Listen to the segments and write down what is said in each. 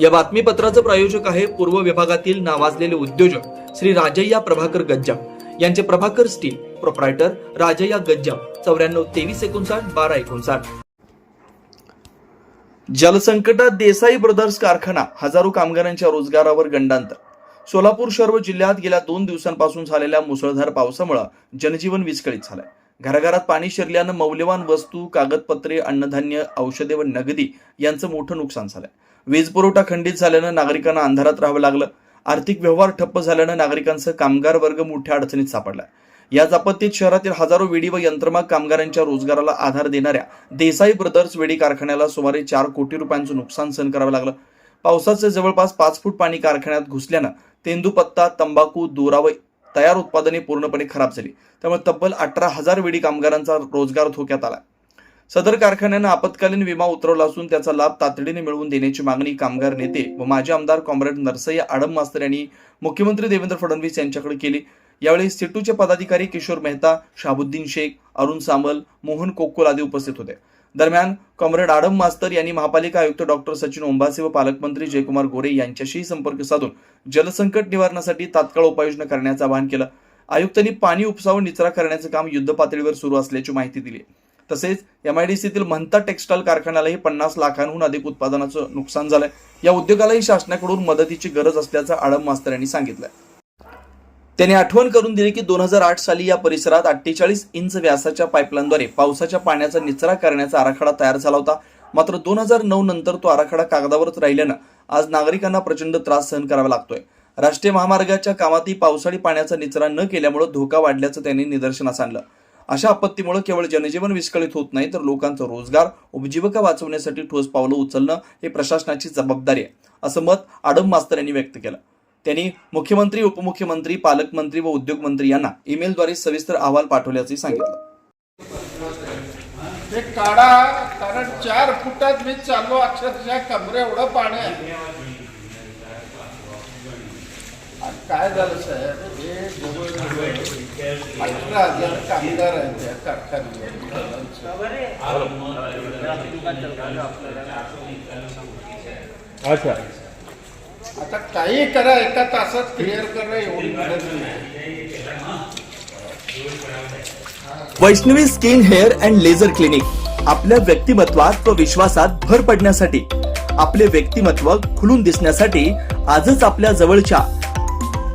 या बातमीपत्राचं प्रायोजक आहे पूर्व विभागातील नावाजलेले उद्योजक श्री राजय्या प्रभाकर गज्जाम. यांचे प्रभाकर स्टील प्रोप्रायटर राजय्या गज्जाम. चौऱ्याण्णव तेवीस एकोणसाठ बारा एकोणसाठ. जलसंकटात देसाई ब्रदर्स कारखाना हजारो कामगारांच्या रोजगारावर गंडांतर. सोलापूर शहर व जिल्ह्यात गेल्या दोन दिवसांपासून झालेल्या मुसळधार पावसामुळे जनजीवन विस्कळीत झालंय. घराघरात पाणी शिरल्यानं मौल्यवान वस्तू कागदपत्रे अन्नधान्य औषधे व नगदी यांचं मोठं नुकसान झालंय. वीज पुरवठा खंडित झाल्यानं नागरिकांना अंधारात राहावं लागलं. आर्थिक व्यवहार ठप्प झाल्यानं नागरिकांसह कामगार वर्ग मोठ्या अडचणीत सापडला. याच आपत्तीत शहरातील हजारो वेडी व यंत्रमाग कामगारांच्या रोजगाराला आधार देणाऱ्या देसाई ब्रदर्स वेडी कारखान्याला सुमारे चार कोटी रुपयांचं नुकसान सहन करावं लागलं. पावसाचे जवळपास पाच फूट पाणी कारखान्यात घुसल्यानं तेंदूपत्ता तंबाखू दोरा व तयार उत्पादने पूर्णपणे खराब झाली. त्यामुळे तब्बल अठरा हजार वेडी कामगारांचा रोजगार धोक्यात आला. सदर कारखान्यानं आपत्कालीन विमा उतरवला असून त्याचा लाभ तातडीने मिळवून देण्याची मागणी कामगार नेते व माजी आमदार कॉम्रेड नरसय्या आडम मास्तर यांनी मुख्यमंत्री देवेंद्र फडणवीस यांच्याकडे केली. यावेळी सिटूचे पदाधिकारी किशोर मेहता शाबुद्दीन शेख अरुण सामल मोहन कोक्कोल आदी उपस्थित होते. दरम्यान कॉम्रेड आडम मास्तर यांनी महापालिका आयुक्त डॉक्टर सचिन ओंबासे व पालकमंत्री जयकुमार गोरे यांच्याशीही संपर्क साधून जलसंकट निवारणासाठी तात्काळ उपाययोजना करण्याचं आवाहन केलं. आयुक्तांनी पाणी उपसावर निचरा करण्याचं काम युद्ध पातळीवर सुरू असल्याची माहिती दिली. तसेच एम आयडीसीतील म्हणता टेक्स्टाईल कारखान्यालाही पन्नास लाखांहून अधिक उत्पादनाचं नुकसान झालंय. या उद्योगालाही शासनाकडून मदतीची गरज असल्याचं आडम मास्तर यांनी सांगितलं त्यांनी आठवण करून दिली की दोन हजार आठ साली या परिसरात अठ्ठेचाळीस इंच व्यासाच्या पाईपलाईनद्वारे पावसाच्या पाण्याचा निचरा करण्याचा आराखडा तयार झाला होता. मात्र दोन हजार नऊ नंतर तो आराखडा कागदावरच राहिल्यानं आज नागरिकांना प्रचंड त्रास सहन करावा लागतोय. राष्ट्रीय महामार्गाच्या कामातही पावसाळी पाण्याचा निचरा न केल्यामुळे धोका वाढल्याचं त्यांनी निदर्शनास आणलं. अशा आपत्तीमुळे केवळ जनजीवन विस्कळीत होत नाही तर लोकांचा रोजगार उपजीविका वाचवण्यासाठी ठोस पावलं उचलणं हे प्रशासनाची जबाबदारी आहे असं मत आडम मास्तर यांनी व्यक्त केलं. त्यांनी मुख्यमंत्री उपमुख्यमंत्री पालकमंत्री व उद्योगमंत्री यांना ईमेलद्वारे सविस्तर अहवाल पाठवल्याचे सांगितलं. ते काढा कारण चार फुटात मी चाललो अक्षरशः कमरे एवढं पाणी आहे काय झालं साहेब हे जवळजवळ अठरा हजार कामगार आहेत त्या कारखान्यामध्ये. अच्छा. आता काही करा एका तासात क्लिअर करा एवढी गरज नाही. Vaishnavi skin hair and laser clinic आपल्या व्यक्तिमत्वात व विश्वासात भर पडण्यासाठी आपले व्यक्तिमत्व खुलून दिसण्यासाठी आजच आपल्या जवळच्या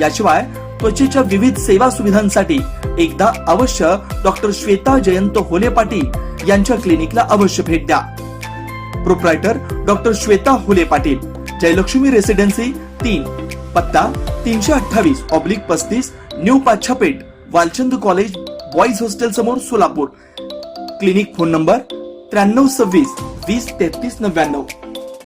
याशिवाय त्वचेच्या विविध सेवा सुविधांसाठी एकदा अवश्य डॉक्टर श्वेता जयंत होले पाटील यांच्या क्लिनिकला अवश्य भेट द्या. प्रोप्रायटर डॉक्टर श्वेता होले पाटील जयलक्ष्मी रेसिडेन्सी तीन पत्ता तीनशे अठ्ठावीस ऑब्लिक पस्तीस new Pachhapeth Walchand college boys hostel समोर सोलापूर. क्लिनिक फोन नंबर त्र्याण्णव सव्वीस वीस तेहतीस नव्याण्णव.